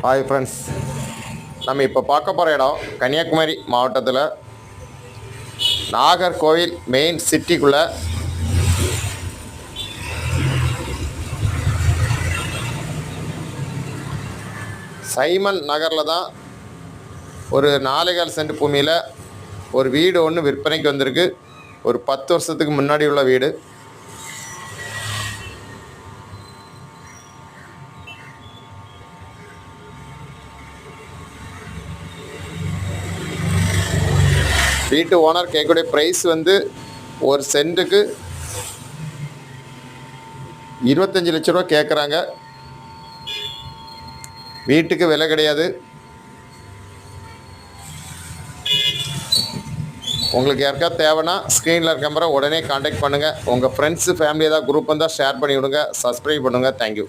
Hi friends நம்ம இப்போ பார்க்க போகிற இடம் கன்னியாகுமரி மாவட்டத்தில். நாகர்கோவில் மெயின் சிட்டிக்குள்ளே சைமன் நகரில் தான் ஒரு நாலுகால் சென்ட் பூமியில் ஒரு வீடு ஒன்று விற்பனைக்கு வந்திருக்கு. ஒரு பத்து வருஷத்துக்கு முன்னாடி உள்ள வீடு. வீட்டு ஓனர் கேட்கக்கூடிய ப்ரைஸ் வந்து ஒரு சென்ட்டுக்கு இருபத்தஞ்சி லட்ச ரூபா கேட்குறாங்க. வீட்டுக்கு விலை கிடையாது. உங்களுக்கு யாருக்காவது தேவைன்னா ஸ்க்ரீனில் இருக்க நம்பரை உடனே காண்டாக்ட் பண்ணுங்கள் உங்கள் ஃப்ரெண்ட்ஸு ஃபேமிலி ஏதாவது குரூப் வந்தால் ஷேர் பண்ணி விடுங்க சப்ஸ்கிரைப் பண்ணுங்கள் தேங்க்யூ